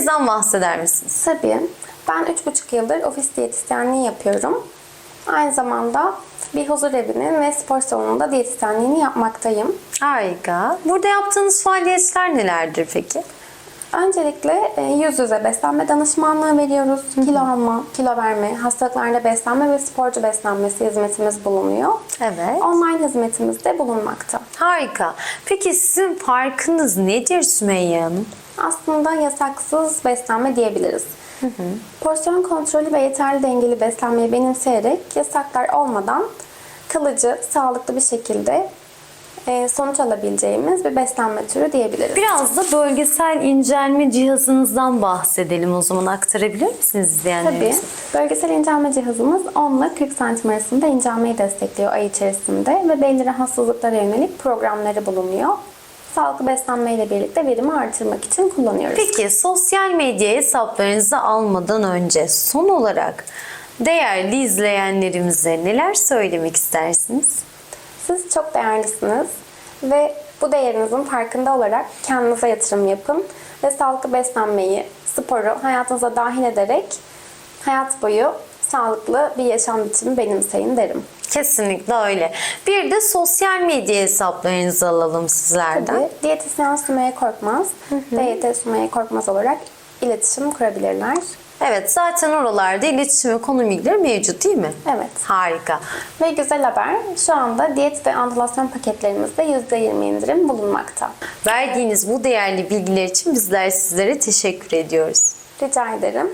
Kendinizden bahseder misiniz? Tabii. Ben 3,5 yıldır ofis diyetisyenliği yapıyorum. Aynı zamanda bir huzur evinin ve spor salonunda diyetisyenliğini yapmaktayım. Harika. Burada yaptığınız faaliyetler nelerdir peki? Öncelikle e, yüz yüze beslenme danışmanlığı veriyoruz. Kilo alma, kilo verme, hastalıklarda beslenme ve sporcu beslenmesi hizmetimiz bulunuyor. Evet. Online hizmetimiz de bulunmakta. Harika. Peki sizin farkınız nedir Sümeyye Hanım? Aslında yasaksız beslenme diyebiliriz. Porsiyon kontrolü ve yeterli dengeli beslenmeyi benimseyerek yasaklar olmadan kalıcı, sağlıklı bir şekilde sonuç alabileceğimiz bir beslenme türü diyebiliriz. Biraz da bölgesel incelme cihazınızdan bahsedelim o zaman. Aktarabilir misiniz Tabii. izleyenlerimize? Bölgesel incelme cihazımız 10 ile 40 santim arasında incelmeyi destekliyor ay içerisinde ve belli rahatsızlıklara yönelik programları bulunuyor. Sağlıklı beslenme ile birlikte verimi artırmak için kullanıyoruz. Peki sosyal medya hesaplarınızı almadan önce son olarak değerli izleyenlerimize neler söylemek istersiniz? Siz çok değerlisiniz ve bu değerinizin farkında olarak kendinize yatırım yapın ve sağlıklı beslenmeyi, sporu hayatınıza dahil ederek hayat boyu sağlıklı bir yaşam biçimi benimseyin derim. Kesinlikle öyle. Bir de sosyal medya hesaplarınızı alalım sizlerden. Tabii diyetisyen Sümeyye Korkmaz, DYT Sümeyye Korkmaz olarak iletişim kurabilirler. Evet zaten oralarda iletişim ve konu bilgileri mevcut değil mi? Evet. Harika. Ve güzel haber, şu anda diyet ve antilasyon paketlerimizde %20 indirim bulunmakta. Verdiğiniz bu değerli bilgiler için bizler sizlere teşekkür ediyoruz. Rica ederim.